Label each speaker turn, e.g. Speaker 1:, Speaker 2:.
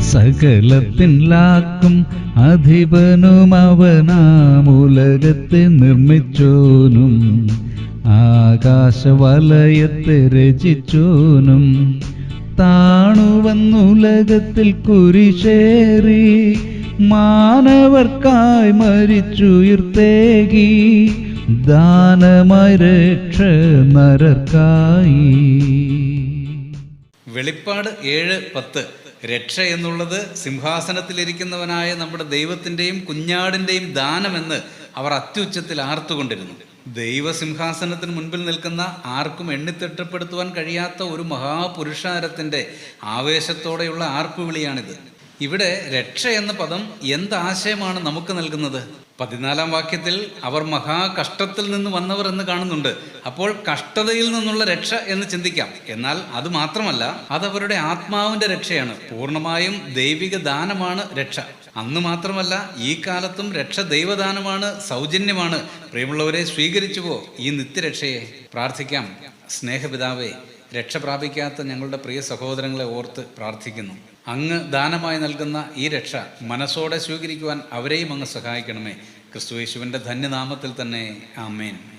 Speaker 1: സകലത്തിലാക്കും അധിപനും അവനാമുലകത്തെ നിർമ്മിച്ചോനും. ആകാശവലയത്തെ രചിച്ചോനും. താണുവന്നുലകത്തിൽ കുരിശേറി മാനവർക്കായി മരിച്ചുയർത്തേകി ദാനമായി നരക്കായി
Speaker 2: വെളിപ്പാട് ഏഴ് പത്ത്. രക്ഷ എന്നുള്ളത് സിംഹാസനത്തിലിരിക്കുന്നവനായ നമ്മുടെ ദൈവത്തിന്റെയും കുഞ്ഞാടിന്റെയും ദാനമെന്ന് അവർ അത്യുച്ചത്തിൽ ആർത്തുകൊണ്ടിരുന്നു. ദൈവസിംഹാസനത്തിന് മുൻപിൽ നിൽക്കുന്ന ആർക്കും എണ്ണിത്തിട്ടപ്പെടുത്തുവാൻ കഴിയാത്ത ഒരു മഹാപുരുഷാരത്തിന്റെ ആവേശത്തോടെയുള്ള ആർപ്പുവിളിയാണിത്. ഇവിടെ രക്ഷ എന്ന പദം എന്താശയമാണ് നമുക്ക് നൽകുന്നത്? പതിനാലാം വാക്യത്തിൽ അവർ മഹാകഷ്ടത്തിൽ നിന്ന് വന്നവർ എന്ന് കാണുന്നുണ്ട്. അപ്പോൾ കഷ്ടതയിൽ നിന്നുള്ള രക്ഷ എന്ന് ചിന്തിക്കാം. എന്നാൽ അത് മാത്രമല്ല അതവരുടെ ആത്മാവിന്റെ രക്ഷയാണ്. പൂർണമായും ദൈവിക ദാനമാണ് രക്ഷ. അന്ന് മാത്രമല്ല ഈ കാലത്തും രക്ഷ ദൈവദാനമാണ് സൗജന്യമാണ്. പ്രിയമുള്ളവരെ സ്വീകരിച്ചുവോ ഈ നിത്യരക്ഷയെ? പ്രാർത്ഥിക്കാം. സ്നേഹപിതാവേ രക്ഷ പ്രാപിക്കാത്ത ഞങ്ങളുടെ പ്രിയ സഹോദരങ്ങളെ ഓർത്ത് പ്രാർത്ഥിക്കുന്നു. അങ്ങ് ദാനമായി നൽകുന്ന ഈ രക്ഷ മനസ്സോടെ സ്വീകരിക്കുവാൻ അവരെയും അങ്ങ് സഹായിക്കണമേ. ക്രിസ്തു യേശുവിന്റെ ധന്യനാമത്തിൽ തന്നെ ആമേൻ.